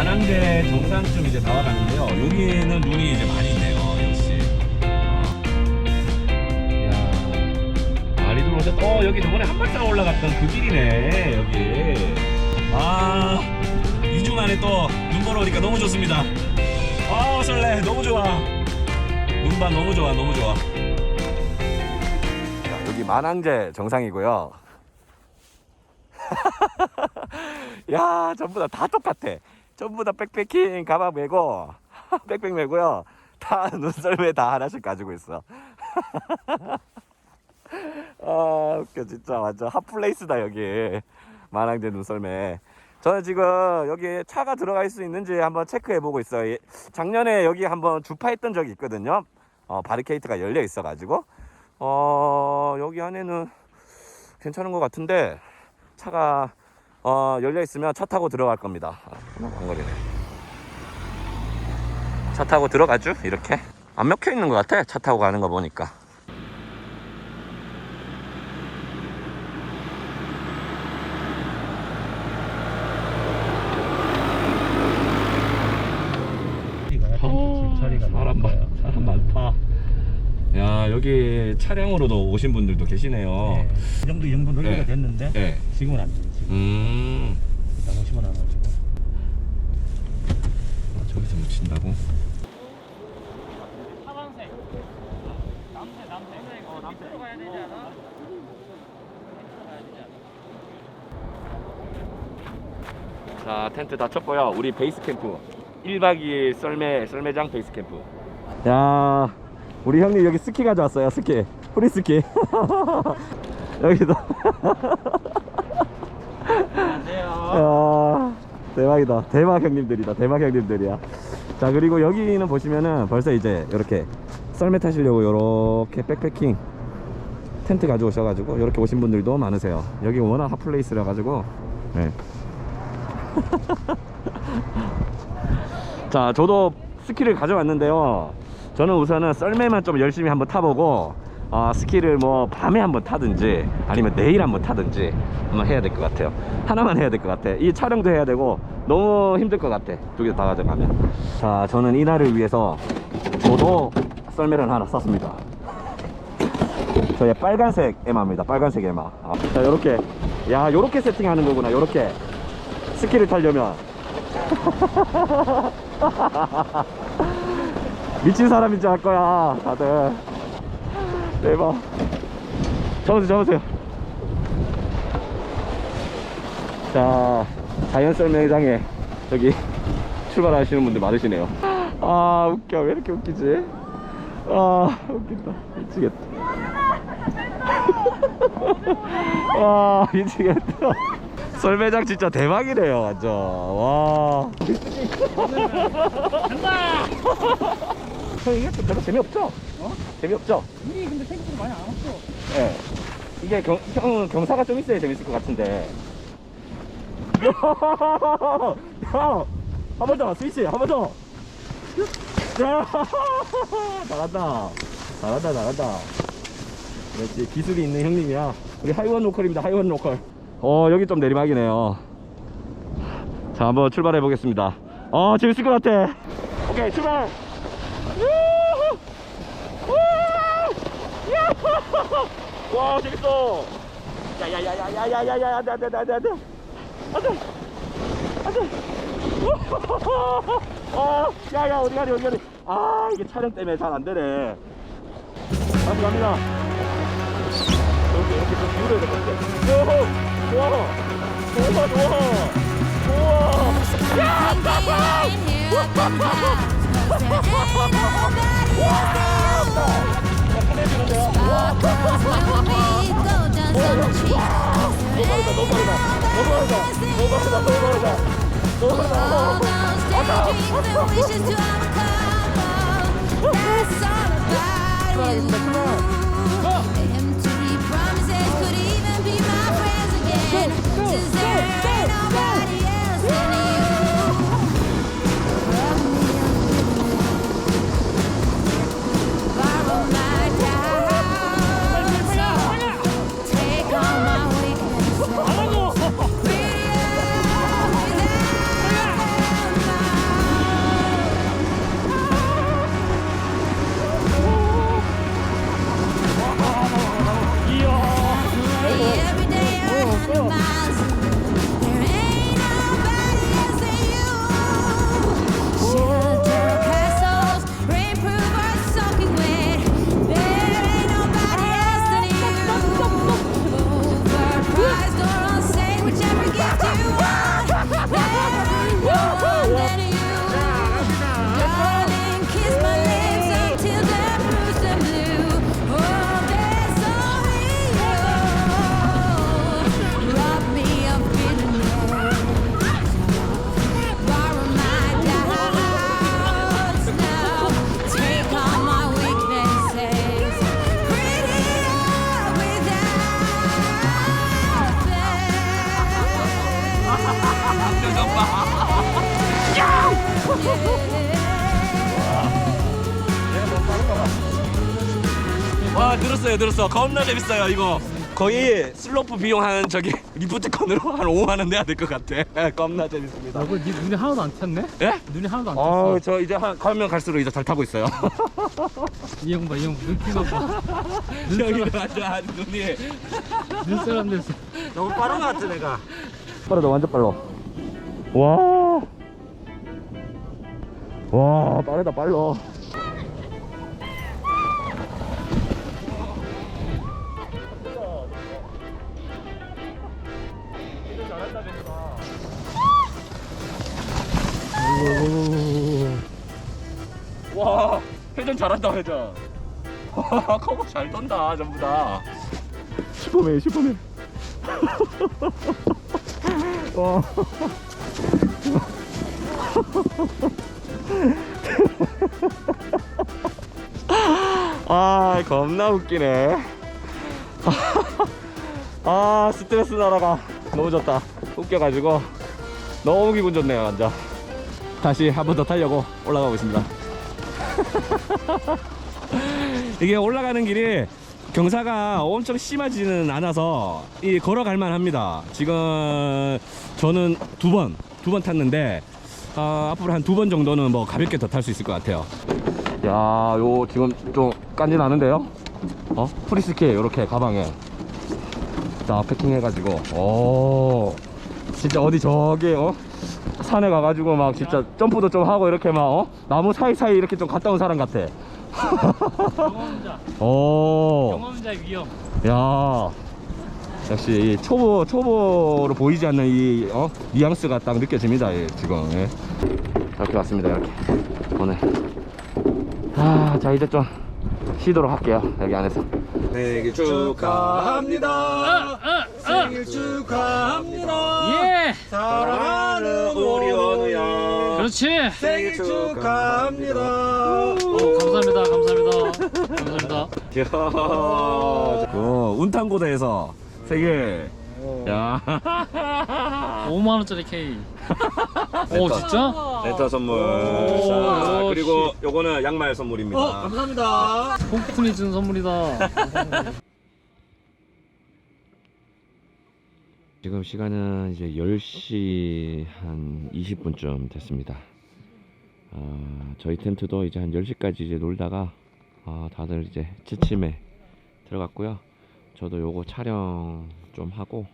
만안대 정상쯤 이제 나와가는데요. 여기는 눈이 이제 많이 있네요. 역시. 아. 야, 많이 들어오셨. 어 여기 저번에 한발상 올라갔던 그 길이네 여기. 아 2주 만에 또 눈 보러 오니까 너무 좋습니다. 아 설레 너무 좋아. 눈반 너무 좋아 너무 좋아. 자, 여기 만항제 정상이고요. 야 전부 다 다 똑같아. 전부 다 백패킹 가방 메고 백팩 메고요. 다 눈썰매 다 하나씩 가지고 있어. 아 웃겨 진짜 완전 핫플레이스다 여기 만항제 눈썰매. 저는 지금 여기 차가 들어갈 수 있는지 한번 체크해 보고 있어요. 예, 작년에 여기 한번 주파했던 적이 있거든요. 어, 바리케이트가 열려 있어가지고 어, 여기 안에는 괜찮은 것 같은데 차가 어, 열려 있으면 차 타고 들어갈 겁니다. 아, 안 거리네. 차 타고 들어가죠? 이렇게 안 막혀 있는 것 같아. 차 타고 가는 거 보니까. 자리가 사람 많 사람 많다. 야 여기 차량으로도 오신 분들도 계시네요. 네. 이 정도 이 정도 논리가 네. 됐는데 네. 지금은 안 돼요. 지금 음. 너무 심어놔가지고. 아, 저기서 묻힌다고? 어? 자 텐트 다 쳤고요. 우리 베이스 캠프 1박 2일 썰매 썰매장 베이스 캠프. 야 우리 형님 여기 스키 가져왔어요. 스키 프리스키. 여기도. 안녕하세요 야 대박이다. 대박 형님들이다. 대박 형님들이야. 자 그리고 여기는 보시면은 벌써 이제 이렇게 썰매 타시려고 이렇게 백패킹 텐트 가져오셔가지고 이렇게 오신 분들도 많으세요. 여기 워낙 핫플레이스라 가지고. 네. 자 저도 스키를 가져왔는데요 저는 우선은 썰매만 좀 열심히 한번 타보고 어, 스키를 뭐 밤에 한번 타든지 아니면 내일 한번 타든지 한번 해야 될 것 같아요. 하나만 해야 될 것 같아. 이 촬영도 해야 되고 너무 힘들 것 같아. 두 개 다 가져가면. 자 저는 이날을 위해서 저도 썰매를 하나 샀습니다. 저의 빨간색 에마입니다. 빨간색 에마. 아, 자 요렇게. 야 요렇게 세팅하는 거구나 요렇게. 스키를 타려면 미친 사람인 줄 알 거야 다들. 대박. 잡으세요 잡으세요. 자 자연 썰매장에 여기 출발하시는 분들 많으시네요. 아 웃겨. 왜 이렇게 웃기지? 아 웃긴다. 미치겠다. 와 미치겠다. 썰매장 진짜 대박이래요 완전. 와 형 이게 또 별로 재미없죠? 어? 재미없죠? 우리 근데 생각보다 많이 안 왔어 예. 이게 경, 형은 경사가 좀 있어야 재밌을 것 같은데. 야! 한 번 더, 스위치, 한 번 더! 야! 잘한다. 잘한다, 잘한다. 그렇지, 기술이 있는 형님이야. 우리 하이원 로컬입니다, 하이원 로컬. 어, 여기 좀 내리막이네요. 자, 한번 출발해 보겠습니다. 어, 재밌을 것 같아. 오케이, 출발! 우후! 우후! 야호! 와 재밌어. 야야야야야야야야 안돼 안돼 안돼 안돼. 안돼. 안돼. 어 야야 어디 가니 어디 가니? 아 이게 촬영 때문에 잘 안 되네. 다시 갑니다. 이렇게 이렇게 좀 기울여야 될것 같아. 우와 좋아. 좋아 좋아. 좋아. 야 카메라 That's all about you. 들었어 겁나 재밌어요 이거 거의 슬로프 비용 한 저기 리프트콘으로 한 5만 원 내야 될 것 같아 겁나 재밌습니다 너그 네 눈이 하나도 안 탔네? 예? 눈이 하나도 안 탔어. 어저 이제 한 가면 갈수록 이제 잘 타고 있어요 이 형 봐, 이 형 눈키가 봐. 여기 완전 눈이 눈사람 됐어. 너무 빠른 것 같아 내가. 빠르다 완전 빨라 와. 와 빠르다 빨라 회전 잘한다 회전. 커버 잘 던다 전부 다. 슈퍼맨 슈퍼맨. 와. 아 겁나 웃기네. 아 스트레스 날아가 너무 좋다. 웃겨가지고 너무 기분 좋네요 완전. 다시 한 번 더 타려고 올라가고 있습니다 이게 올라가는 길이 경사가 엄청 심하지는 않아서 이 걸어갈 만합니다. 지금 저는 두 번, 두 번 탔는데 아, 앞으로 한 두 번 정도는 뭐 가볍게 더 탈 수 있을 것 같아요. 야, 요 지금 좀 깐지나는데요? 어? 프리스키 이렇게 가방에 자 패킹해가지고 오 진짜 어디 저기 어 산에 가가지고 막 진짜 점프도 좀 하고 이렇게 막 어? 나무 사이사이 이렇게 좀 갔다 온 사람 같아. 경험자, 오. 경험자 위험. 야 역시 이 초보 초보로 보이지 않는 이 어? 뉘앙스가 딱 느껴집니다 예, 지금 예. 이렇게 왔습니다 이렇게 오늘 아자 이제 좀 쉬도록 할게요 여기 안에서 생일 축하합니다 생일 축하합니다 예! 사랑하는 우리 원우야 그렇지! 생일 축하합니다 오, 감사합니다, 감사합니다. 감사합니다. 그 운탄고대에서 세계 야 5만 원짜리 K. 오, 진짜? 렌터 선물 오, 자. 그리고 요거는 양말 선물입니다 어 감사합니다. 콩쿠니 준 선물이다. 지금 시간은 이제 10시 한 20분쯤 됐습니다. 아, 저희 텐트도 이제 한 10시까지 이제 놀다가 아, 다들 이제 지침에 들어갔고요. 저도 요거 촬영 좀 하고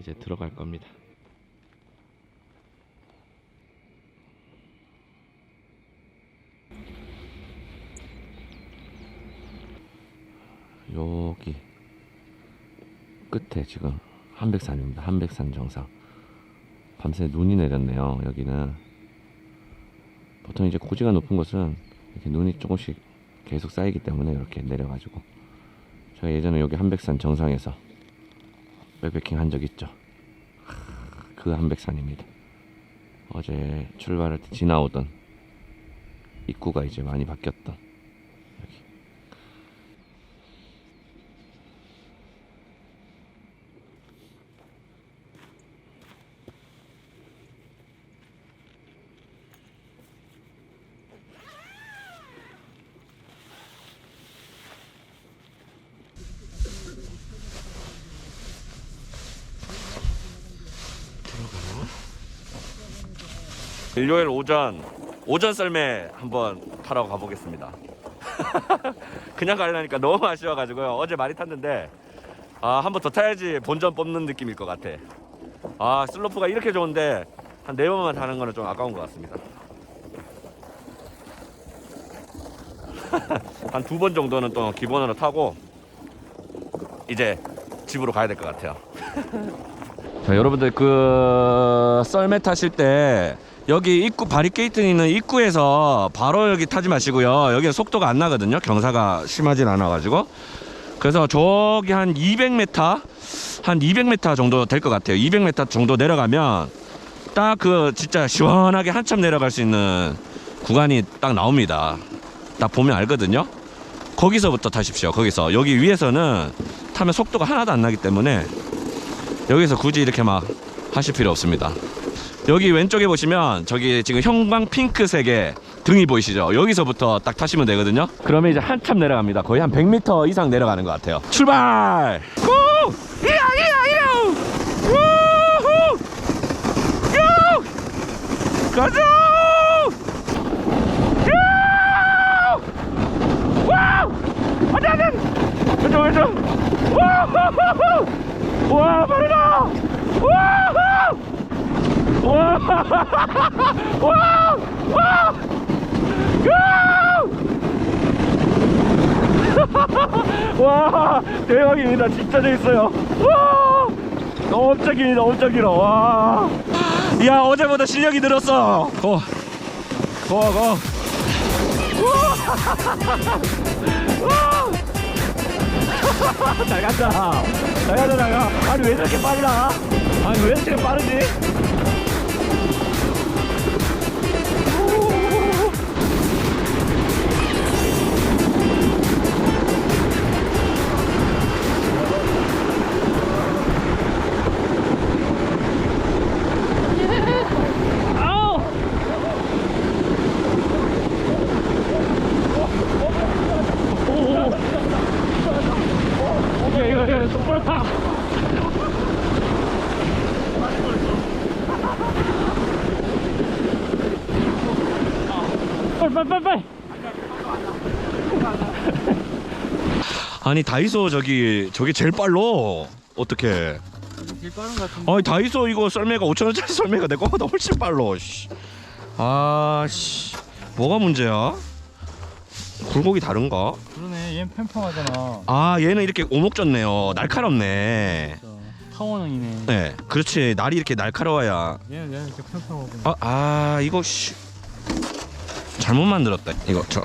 이제 들어갈 겁니다. 여기 끝에 지금 한백산입니다. 한백산 정상. 밤새 눈이 내렸네요. 여기는 보통 이제 고지가 높은 곳은 이렇게 눈이 조금씩 계속 쌓이기 때문에 이렇게 내려가지고 제가 예전에 여기 한백산 정상에서 백패킹 한 적 있죠. 그 한백산입니다. 어제 출발할 때 지나오던 입구가 이제 많이 바뀌었던 일요일 오전 오전 썰매 한번 타러 가보겠습니다. 그냥 가려니까 너무 아쉬워가지고요. 어제 많이 탔는데 아 한 번 더 타야지 본전 뽑는 느낌일 것 같아. 아 슬로프가 이렇게 좋은데 한 네 번만 타는 거는 좀 아까운 것 같습니다. 한 두 번 정도는 또 기본으로 타고 이제 집으로 가야 될 것 같아요. 자, 여러분들 그 썰매 타실 때 여기 입구 바리케이트 있는 입구에서 바로 여기 타지 마시고요. 여기 속도가 안 나거든요. 경사가 심하진 않아 가지고. 그래서 저기 한 200m 한 200m 정도 될 것 같아요. 200m 정도 내려가면 딱 그 진짜 시원하게 한참 내려갈 수 있는 구간이 딱 나옵니다. 딱 보면 알거든요. 거기서부터 타십시오. 거기서 여기 위에서는 타면 속도가 하나도 안 나기 때문에 여기서 굳이 이렇게 막 하실 필요 없습니다. 여기 왼쪽에 보시면 저기 지금 형광 핑크색의 등이 보이시죠? 여기서부터 딱 타시면 되거든요. 그러면 이제 한참 내려갑니다. 거의 한 100m 이상 내려가는 것 같아요. 출발! 고! 이야 이야 이야! 우후! 고! 가자! 고! 와우! 안돼 안돼! 왼쪽 왼쪽! 와우! 와 빠르다! 와우! 와! 와! 와! 야! 와! 대박입니다. 진짜 재밌어요. 와! 엄청 길다. 엄청 길어. 와! 야, 어제보다 실력이 늘었어. 고. 고, 고. 와! 잘 간다. 잘 간다, 잘 가. 아니, 왜 저렇게 빨라? 아니, 왜 저렇게 빠르지? 빨리 빨리 빨리 빨리. 아니 다이소 저기 저게 제일 빨로 어떻게? 제일 빠른 것 같은데. 아니 다이소 이거 썰매가 5천 원짜리 썰매가 내 거보다 훨씬 빨로. 씨. 아씨 뭐가 문제야? 굴곡이 다른가? 그러네. 얘는 팽팽하잖아. 아 얘는 이렇게 오목졌네요. 날카롭네. 타원형이네. 네, 그렇지. 날이 이렇게 날카로워야. 얘는 얘는 이렇게 팽팽하고. 아, 아 이거 씨. 잘못 만들었다. 이거 저.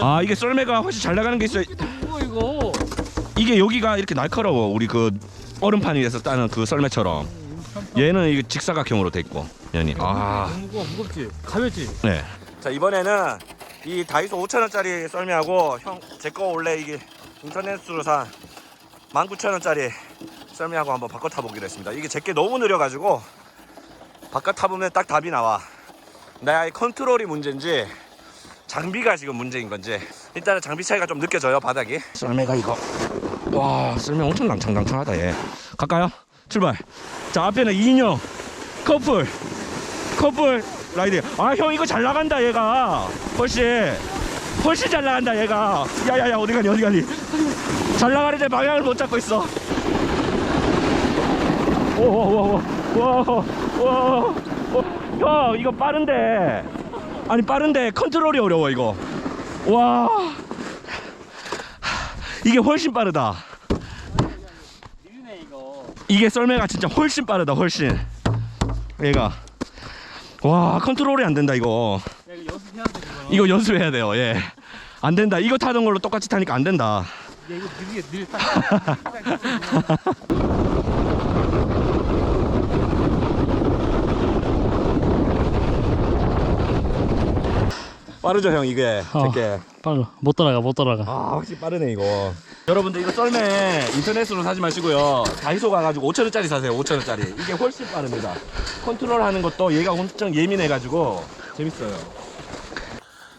아 이게 썰매가 훨씬 잘 나가는 게 있어요. 이거 이거. 이게 여기가 이렇게 날카로워. 우리 그 얼음판 위에서 따는 그 썰매처럼. 얘는 이게 직사각형으로 돼 있고. 연이. 아. 너무 무거워 무겁지. 가볍지. 네. 자 이번에는 이 다이소 5천 원짜리 썰매하고 형 제 거 원래 이게 인터넷으로 산 19,000원짜리 썰매하고 한번 바꿔 타보기로 했습니다. 이게 제게 너무 느려가지고 바꿔 타보면 딱 답이 나와. 나의 컨트롤이 문제인지 장비가 지금 문제인 건지 일단은 장비 차이가 좀 느껴져요 바닥이. 썰매가 이거 와 썰매 엄청 낭창낭창하다 얘. 갈까요? 출발. 자 앞에는 2인용 커플 커플 라이드. 아 형 이거 잘 나간다 얘가 훨씬 훨씬 잘 나간다 얘가. 야야야 어디 가니 어디 가니. 잘 나가는데 방향을 못 잡고 있어. 오오오오오오오. 형 이거 빠른데 아니 빠른데 컨트롤이 어려워 이거. 와 이게 훨씬 빠르다. 이게 썰매가 진짜 훨씬 빠르다 훨씬. 얘가 와 컨트롤이 안 된다 이거. 야 이거 연습해야 돼 이거. 이거 연습해야 돼요. 예. 안 된다. 이거 타던 걸로 똑같이 타니까 안 된다. 야 이거 느리게 느리 빠르죠 형 이게. 어. 제게. 빨라. 못 따라가 못 따라가. 아 확실히 빠르네 이거. 여러분들 이거 썰매 인터넷으로 사지 마시고요. 다이소 가가지고 5천 원짜리 사세요. 5천 원짜리. 이게 훨씬 빠릅니다. 컨트롤 하는 것도 얘가 엄청 예민해 가지고 재밌어요.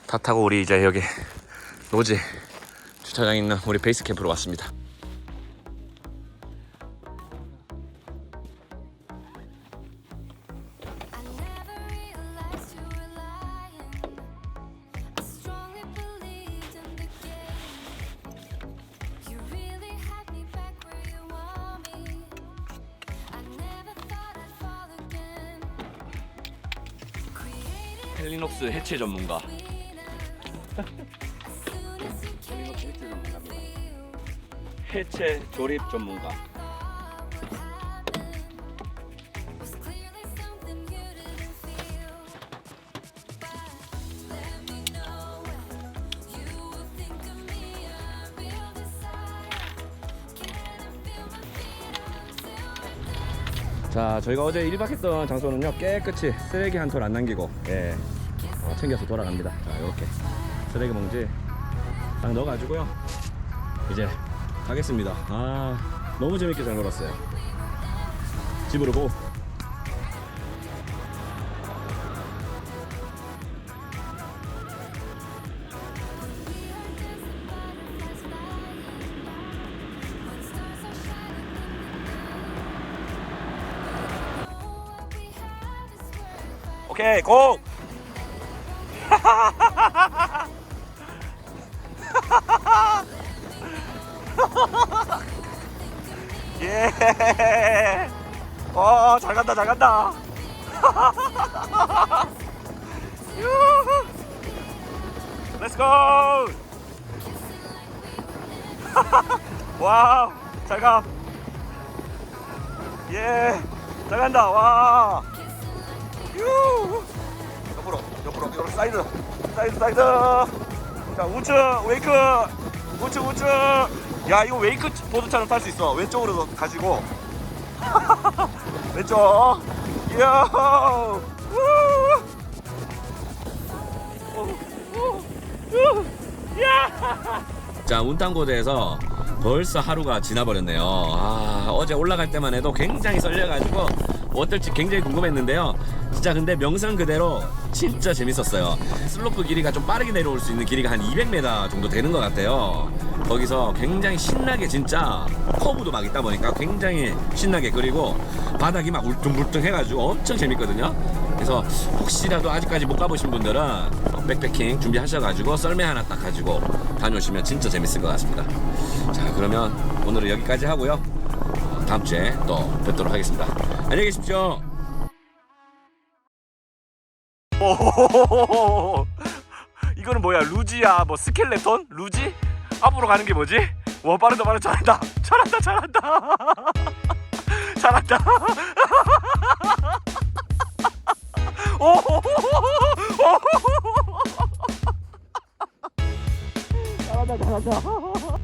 다 타고 우리 이제 여기 노지 주차장 있는 우리 베이스 캠프로 왔습니다. 해체 전문가. 해체 조립 전문가. 자, 저희가 어제 1박 했던 장소는요 깨끗이 쓰레기 한 톨 안 남기고 예 어, 챙겨서 돌아갑니다. 자 이렇게. 쓰레기 봉지 딱 넣어가지고요. 이제 가겠습니다. 아 너무 재밌게 잘 놀았어요. 집으로 고 오케이 고! 예. 와, 잘 간다, 잘 간다. 렛츠 고! 와우, 잘 가. 예, 잘 간다, 와. 유! 옆으로 옆으로 사이드. 사이드 사이드. 자 우측 웨이크. 우측 우측. 야 이거 웨이크 보드처럼 탈 수 있어. 왼쪽으로 가지고. 왼쪽. 이야. 자 운탄고대에서 벌써 하루가 지나버렸네요. 아 어제 올라갈 때만 해도 굉장히 설레가지고 뭐 어떨지 굉장히 궁금했는데요. 진짜 근데 명상 그대로 진짜 재밌었어요. 슬로프 길이가 좀 빠르게 내려올 수 있는 길이가 한 200m 정도 되는 것 같아요. 거기서 굉장히 신나게 진짜 커브도 막 있다 보니까 굉장히 신나게 그리고 바닥이 막 울퉁불퉁 해가지고 엄청 재밌거든요. 그래서 혹시라도 아직까지 못 가보신 분들은 백패킹 준비하셔가지고 썰매 하나 딱 가지고 다녀오시면 진짜 재밌을 것 같습니다. 자 그러면 오늘은 여기까지 하고요. 다음 주에 또 뵙도록 하겠습니다. 안녕히 계십시오. 오 뭐. 이거는 뭐야? 루지야 뭐 스켈레톤? 루지? 앞으로 가는 게 뭐지? 뭐 와 빠르다 빠르다. 잘한다. 잘한다 잘한다. 잘한다. 오! 잘한다 잘한다.